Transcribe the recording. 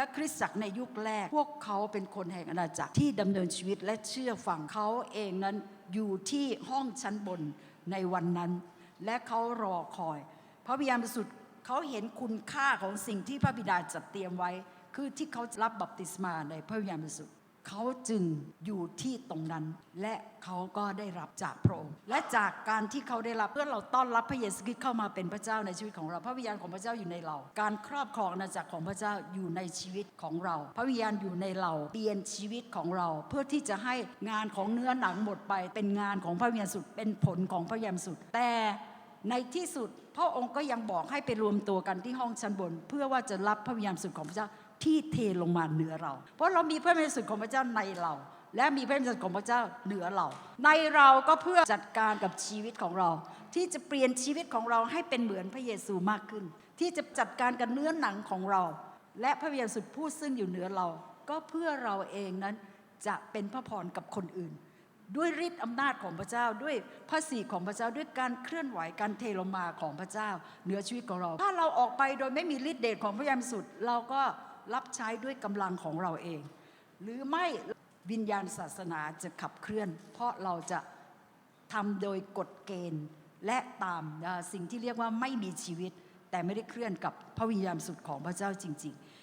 และคริสตจักรในยุคแรก พวกเขาเป็นคนแห่งอาณาจักรที่ดำเนินชีวิตและเชื่อฟังเขาเองนั้นอยู่ที่ห้องชั้นบนในวันนั้น และเขารอคอย พระวิญญาณบริสุทธิ์เขาเห็นคุณค่าของสิ่งที่พระบิดาจัดเตรียมไว้ คือที่เขารับบัพติศมาในพระวิญญาณบริสุทธิ์ เขาจึงอยู่ที่ตรงนั้น และเขาก็ได้รับจากพระองค์และจากการที่เขาได้รับเพื่อเราต้อนรับพระเยซูคริสต์เข้ามาเป็นพระเจ้าในชีวิตของเรา พระวิญญาณของพระเจ้าอยู่ในเรา การครอบครองอาณาจักรของพระเจ้าอยู่ในชีวิตของเรา พระวิญญาณอยู่ในเราเปลี่ยนชีวิตของเรา เพื่อที่จะให้งานของเนื้อหนังหมดไป เป็นงานของพระวิญญาณสุดเป็นผลของพระวิญญาณสุดแต่ในที่สุดพระองค์ก็ยังบอกให้ไปรวมตัวกันที่ห้องชั้นบน เพื่อว่าจะรับพระวิญญาณสุดของพระเจ้า ที่เทลงมาเหนือเรา เพราะเรามีพระวิญญาณสุดของพระเจ้าในเรา และมีพระวิญญาณสุดของพระเจ้าเหนือเรา ในเราก็เพื่อจัดการกับชีวิตของเรา ที่จะเปลี่ยนชีวิตของเราให้เป็นเหมือนพระเยซูมากขึ้น ที่จะจัดการกับเนื้อหนังของเรา และพระวิญญาณสุดผู้ซึ่งอยู่เหนือเรา ก็เพื่อเราเองนั้นจะเป็นพระพรกับคนอื่น ด้วยฤทธิ์อำนาจของพระเจ้าด้วยพระสีของพระเจ้าด้วยการเคลื่อนไหวการเทลงมาของพระเจ้าเหนือชีวิตของเรา ถ้าเราออกไปโดยไม่มีฤทธิ์เดชของพระยามสุดเราก็ รับใช้ด้วยกำลังของเราเอง หรือไม่วิญญาณศาสนาจะขับเคลื่อน เพราะเราจะทำโดยกฎเกณฑ์และตามสิ่งที่เรียกว่าไม่มีชีวิต แต่ไม่ได้เคลื่อนกับพระวิญญาณสุดของพระเจ้าจริงๆ